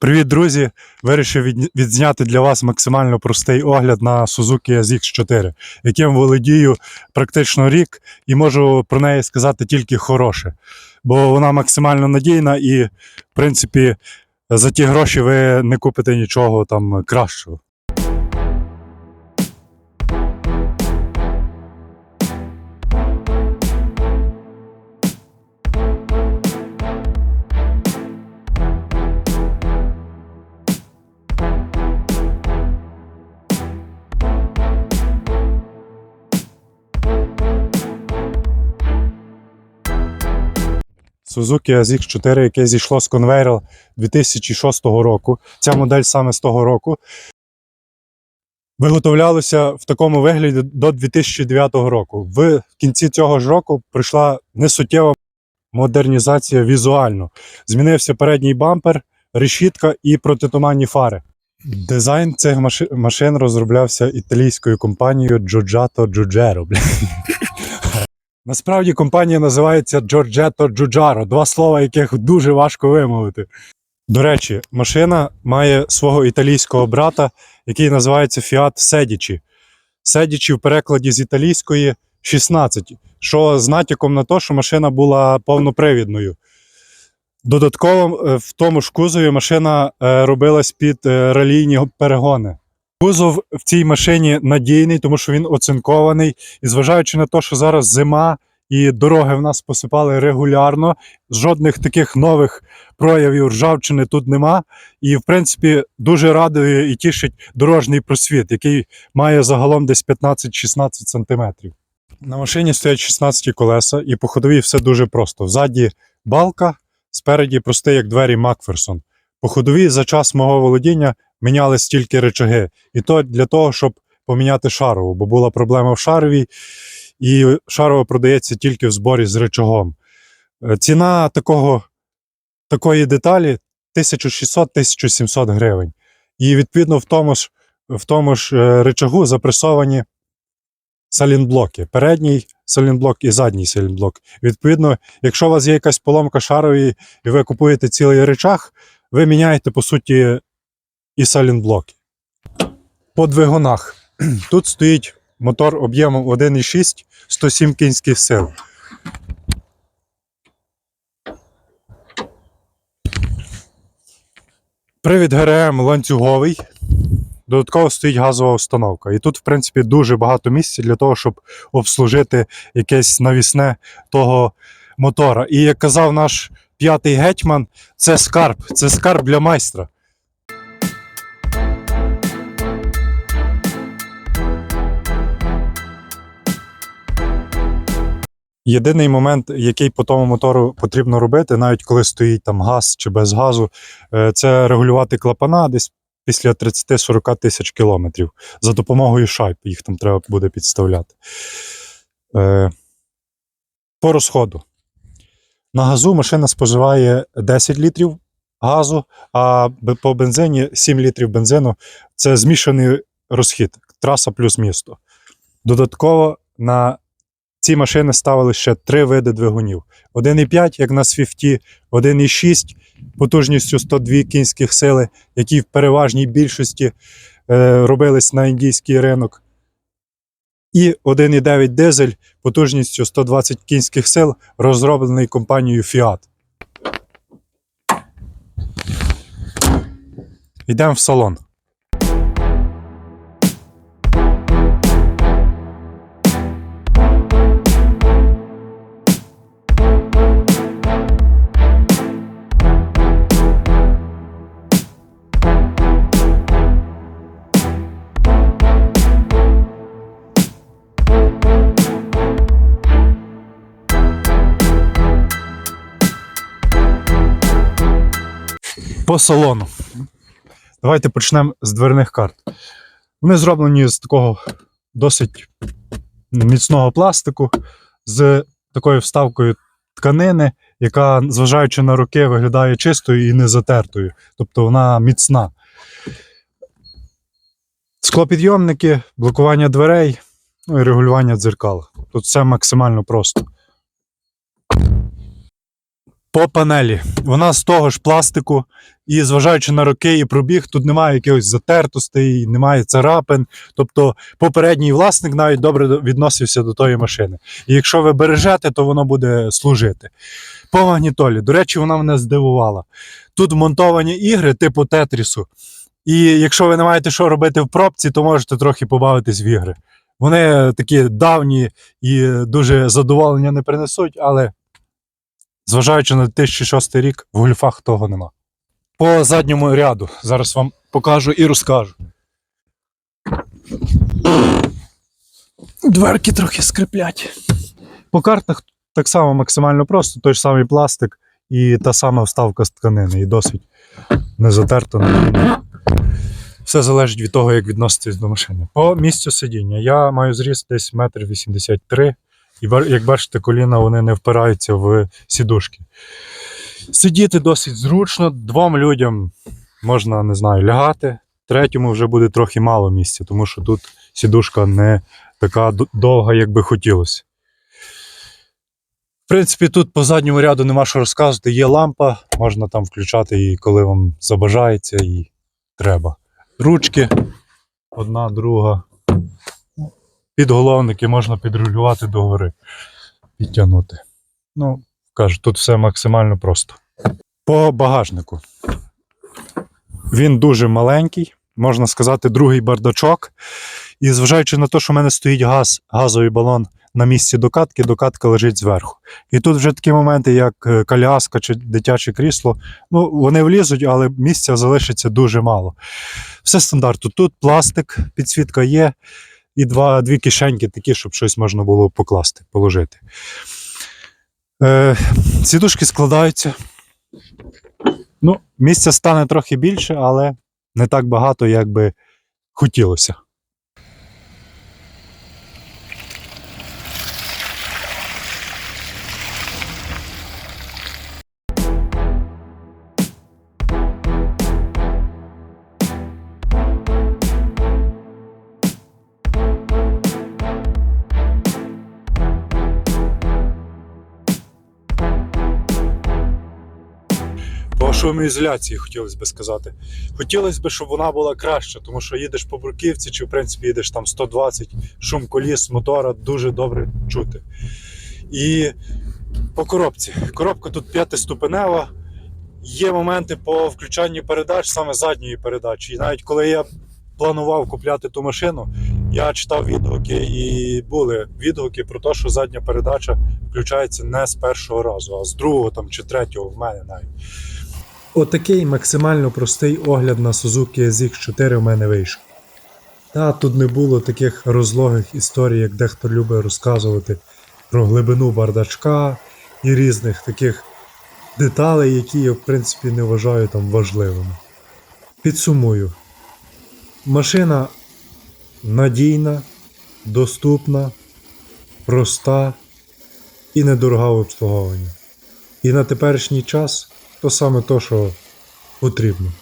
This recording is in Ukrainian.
Привіт, друзі! Вирішив відзняти для вас максимально простий огляд на Suzuki ZX4, яким володію практично рік і можу про неї сказати тільки хороше. Бо вона максимально надійна і, в принципі, за ті гроші ви не купите нічого там кращого. Suzuki SX4, яке зійшло з конвейера 2006 року. Ця модель саме з того року. Виготовлялося в такому вигляді до 2009 року. В кінці цього ж року прийшла несуттєва модернізація візуально. Змінився передній бампер, решітка і протитуманні фари. Дизайн цих машин розроблявся італійською компанією Giugiato Giugiaro. Насправді компанія називається Giorgetto Giugiaro, два слова, яких дуже важко вимовити. До речі, машина має свого італійського брата, який називається Fiat Sedici. Sedici в перекладі з італійської 16, що з натяком на те, що машина була повнопривідною. Додатково е, в тому ж кузові машина е, робилась під е, ралійні перегони. Кузов в цій машині надійний, тому що він оцинкований. І зважаючи на те, що зараз зима і дороги в нас посипали регулярно, жодних таких нових проявів ржавчини тут нема. І, в принципі, дуже радує і тішить дорожній просвіт, який має загалом десь 15-16 сантиметрів. На машині стоять 16 колеса, і по ходовій все дуже просто. Взаді балка, спереді простий, як двері Макферсон. По ходовій за час мого володіння міняли стільки речаги. І то для того, щоб поміняти шарову, бо була проблема в шаровій, і шарова продається тільки в зборі з речагом. Е, Ціна такого, такої деталі 1600-1700 гривень. І відповідно в тому ж, в тому ж е, речагу запресовані салінблоки. Передній салінблок і задній салінблок. Відповідно, якщо у вас є якась поломка шарової, і ви купуєте цілий речах, ви міняєте, по суті, і салінблоки. По двигунах. Тут стоїть мотор об'ємом 1,6 107 кінських сил. Привід ГРМ ланцюговий. Додатково стоїть газова установка. І тут, в принципі, дуже багато місця для того, щоб обслужити якесь навісне того мотора. І як казав наш п'ятий гетьман, це скарб, це скарб для майстра. Єдиний момент, який по тому мотору потрібно робити, навіть коли стоїть там газ чи без газу, е, це регулювати клапана десь після 30-40 тисяч кілометрів за допомогою шайб. Їх там треба буде підставляти. Е, По розходу. На газу машина споживає 10 літрів газу, а по бензині 7 літрів бензину це змішаний розхід, траса плюс місто. Додатково на ці машини ставили ще три види двигунів: 1,5, як на Свіфті, 1,6 потужністю 102 кінських сили, які в переважній більшості е, робились на індійський ринок. І 1,9 дизель потужністю 120 кінських сил, розроблений компанією Fiat. Йдемо в салон. По салону. Давайте почнемо з дверних карт. Вони зроблені з такого досить міцного пластику, з такою вставкою тканини, яка, зважаючи на роки, виглядає чистою і не затертою. Тобто вона міцна. Склопідйомники, блокування дверей, ну і регулювання дзеркал. Тут все максимально просто. По панелі. Вона з того ж пластику, і зважаючи на роки і пробіг, тут немає якихось затертостей, немає царапин. Тобто попередній власник навіть добре відносився до тої машини. І якщо ви бережете, то воно буде служити. По магнітолі, до речі, вона мене здивувала. Тут вмонтовані ігри типу Тетрісу. І якщо ви не маєте що робити в пробці, то можете трохи побавитись в ігри. Вони такі давні і дуже задоволення не принесуть, але зважаючи на 2006 рік, в гольфах того нема. По задньому ряду зараз вам покажу і розкажу. Дверки трохи скриплять. По картах так само максимально просто, той ж самий пластик і та сама вставка з тканини, і досить не затерто. Все залежить від того, як відноситись до машини. По місцю сидіння. Я маю зріст десь 1,83 м, і як бачите, коліна вони не впираються в сідушки. Сидіти досить зручно, двом людям можна, не знаю, лягати, третьому вже буде трохи мало місця, тому що тут сідушка не така довга, як би хотілося. В принципі, тут по задньому ряду нема що розказувати. Є лампа, можна там включати її, коли вам забажається і треба. Ручки, одна, друга. Підголовники можна підрегулювати догори, підтягнути. Ну, кажу, тут все максимально просто. По багажнику. Він дуже маленький, можна сказати, другий бардачок. І зважаючи на те, що в мене стоїть газ, газовий балон на місці докатки, докатка лежить зверху. І тут вже такі моменти, як е, коляска чи дитяче крісло, ну, вони влізуть, але місця залишиться дуже мало. Все стандартно. Тут пластик, підсвітка є, і два, дві кишеньки такі, щоб щось можна було покласти, положити. Е, сідушки складаються. Ну, місця стане трохи більше, але не так багато, як би хотілося. По шумоізоляції хотілося б сказати. Хотілося б, щоб вона була краща, тому що їдеш по бруківці, чи в принципі їдеш там 120, шум коліс, мотора дуже добре чути. І по коробці. Коробка тут п'ятиступенева. Є моменти по включанню передач, саме задньої передачі. І навіть коли я планував купляти ту машину, я читав відгуки, і були відгуки про те, що задня передача включається не з першого разу, а з другого там, чи третього в мене навіть. Отакий максимально простий огляд на Suzuki ZX4 в мене вийшов. Та тут не було таких розлогих історій, як дехто любить розказувати про глибину бардачка і різних таких деталей, які я в принципі не вважаю там важливими. Підсумую. Машина надійна, доступна, проста і недорога в обслуговуванні. І на теперішній час то саме то, що потрібно.